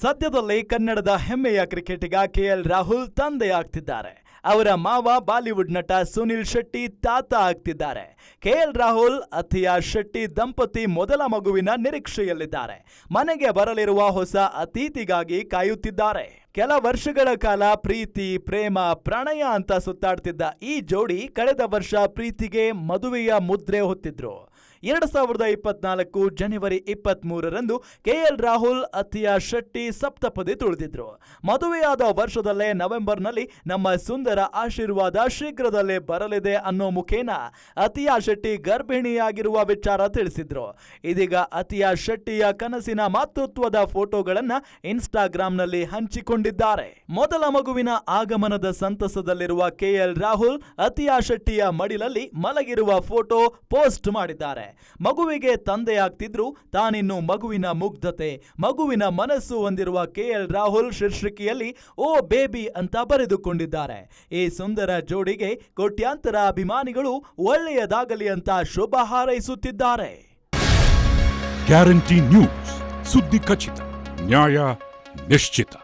ಸದ್ಯದಲ್ಲೇ ಕನ್ನಡದ ಹೆಮ್ಮೆಯ ಕ್ರಿಕೆಟಿಗ ಕೆಎಲ್ ರಾಹುಲ್ ತಂದೆಯಾಗ್ತಿದ್ದಾರೆ. ಅವರ ಮಾವ ಬಾಲಿವುಡ್ ನಟ ಸುನಿಲ್ ಶೆಟ್ಟಿ ತಾತ ಆಗ್ತಿದ್ದಾರೆ. ಕೆಎಲ್ ರಾಹುಲ್ ಅಥಿಯಾ ಶೆಟ್ಟಿ ದಂಪತಿ ಮೊದಲ ಮಗುವಿನ ನಿರೀಕ್ಷೆಯಲ್ಲಿದ್ದಾರೆ. ಮನೆಗೆ ಬರಲಿರುವ ಹೊಸ ಅತಿಥಿಗಾಗಿ ಕಾಯುತ್ತಿದ್ದಾರೆ. ಕೆಲ ವರ್ಷಗಳ ಕಾಲ ಪ್ರೀತಿ, ಪ್ರೇಮ, ಪ್ರಣಯ ಅಂತ ಸುತ್ತಾಡ್ತಿದ್ದ ಈ ಜೋಡಿ ಕಳೆದ ವರ್ಷ ಪ್ರೀತಿಗೆ ಮದುವೆಯ ಮುದ್ರೆ ಹೊತ್ತಿದ್ರು. ಎರಡು ಸಾವಿರದ ಇಪ್ಪತ್ನಾಲ್ಕು ಜನವರಿ ಇಪ್ಪತ್ತ್ ಮೂರರಂದು ಕೆಎಲ್ ರಾಹುಲ್ ಅತಿಯಾ ಶೆಟ್ಟಿ ಸಪ್ತಪದಿ ತುಳಿದಿದ್ರು. ಮದುವೆಯಾದ ವರ್ಷದಲ್ಲೇ ನವೆಂಬರ್ನಲ್ಲಿ ನಮ್ಮ ಸುಂದರ ಆಶೀರ್ವಾದ ಶೀಘ್ರದಲ್ಲೇ ಬರಲಿದೆ ಅನ್ನೋ ಮುಖೇನ ಅತಿಯಾ ಶೆಟ್ಟಿ ಗರ್ಭಿಣಿಯಾಗಿರುವ ವಿಚಾರ ತಿಳಿಸಿದ್ರು. ಇದೀಗ ಅತಿಯಾ ಶೆಟ್ಟಿಯ ಕನಸಿನ ಮಾತೃತ್ವದ ಫೋಟೋಗಳನ್ನ ಇನ್ಸ್ಟಾಗ್ರಾಂನಲ್ಲಿ ಹಂಚಿಕೊಂಡಿದ್ದಾರೆ. ಮೊದಲ ಮಗುವಿನ ಆಗಮನದ ಸಂತಸದಲ್ಲಿರುವ ಕೆಎಲ್ ರಾಹುಲ್ ಅತಿಯಾ ಶೆಟ್ಟಿಯ ಮಡಿಲಲ್ಲಿ ಮಲಗಿರುವ ಫೋಟೋ ಪೋಸ್ಟ್ ಮಾಡಿದ್ದಾರೆ. ಮಗುವಿಗೆ ತಂದೆಯಾಗ್ತಿದ್ರು, ತಾನಿನ್ನು ಮಗುವಿನ ಮುಗ್ಧತೆ, ಮಗುವಿನ ಮನಸ್ಸು ಹೊಂದಿರುವ ಕೆಎಲ್ ರಾಹುಲ್ ಶೀರ್ಷಿಕೆಯಲ್ಲಿ ಓ ಬೇಬಿ ಅಂತ ಬರೆದುಕೊಂಡಿದ್ದಾರೆ. ಈ ಸುಂದರ ಜೋಡಿಗೆ ಕೋಟ್ಯಾಂತರ ಅಭಿಮಾನಿಗಳು ಒಳ್ಳೆಯದಾಗಲಿ ಅಂತ ಶುಭ ಹಾರೈಸುತ್ತಿದ್ದಾರೆ. ಗ್ಯಾರಂಟಿ ನ್ಯೂಸ್, ಸುದ್ದಿ ಖಚಿತ, ನ್ಯಾಯ ನಿಶ್ಚಿತ.